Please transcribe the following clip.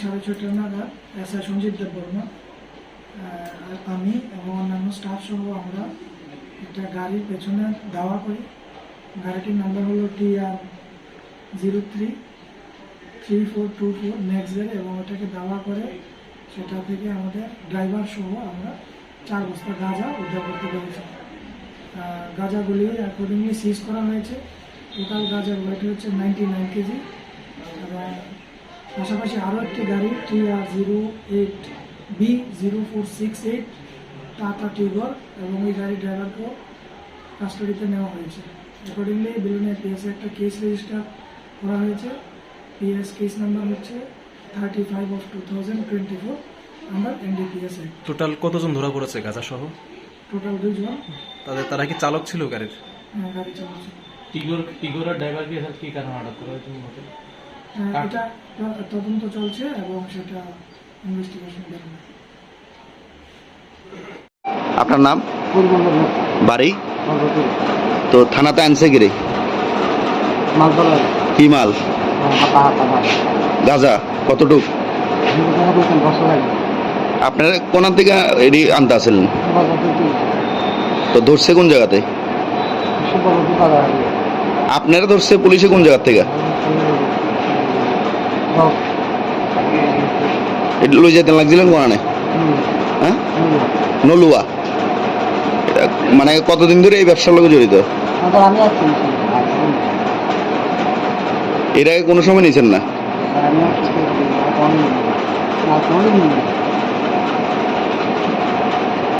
সাড়ে ছয়টা নাগাদ এস আই সঞ্জিত দেববর্মা আমি এবং অন্যান্য স্টাফ সহ আমরা একটা গাড়ির পেছনে দাওয়া করি। গাড়িটির নাম্বার হলো T R zero three three four two four next day এবং ওটাকে দাওয়া করে সেটা থেকে আমাদের ড্রাইভার সহ আমরা চার বস্তা গাঁজা উদ্ধার করতে পেরেছি গাঁজাগুলি অ্যাকর্ডিংলি সিজ করা হয়েছে। টোটাল গাঁজার ওয়েট হচ্ছে নাইনটি নাইন কেজি এবং পাশাপাশি আরও একটি গাড়ি T R zero eight B zero four six eight Tata Tigor এবং এই গাড়ির ড্রাইভারকেও কাস্টাডিতে নেওয়া হয়েছে। অ্যাকর্ডিংলি বেলুনের পিএসে একটা কেস রেজিস্টার করা হয়েছে। পিএস কেস নাম্বার হচ্ছে thirty five of two thousand twenty four number NDPS total কতজন ধরা পড়েছে গাজা সহ টোটাল দুজন তাদের তারা কি চালক ছিল গাড়ির? হ্যাঁ গাড়ি চালাচ্ছে টিগোর টিগোরের ড্রাইভারকে স্যার কি কারণে আটক করা হয়েছে এটা তদন্ত চলছে এবং সেটা ইনভেস্টিগেশন আপনার নাম? বাড়ি? তো থানাতে আনছে গিরে কি মাল? গাজা কতটুক? আপনারা কোন থেকে এডি আনতে আসলেন তো ধরছে কোন জায়গাতে আপনারা ধরছে পুলিশে কোন জায়গা থেকে? এটা লই যেতে লাগছিলেন কোনানে হ্যাঁ? নলুয়া। মানে কতদিন ধরে এই ব্যবসার লোক জড়িত? এর আগে কোনো সময় নিয়েছেন না?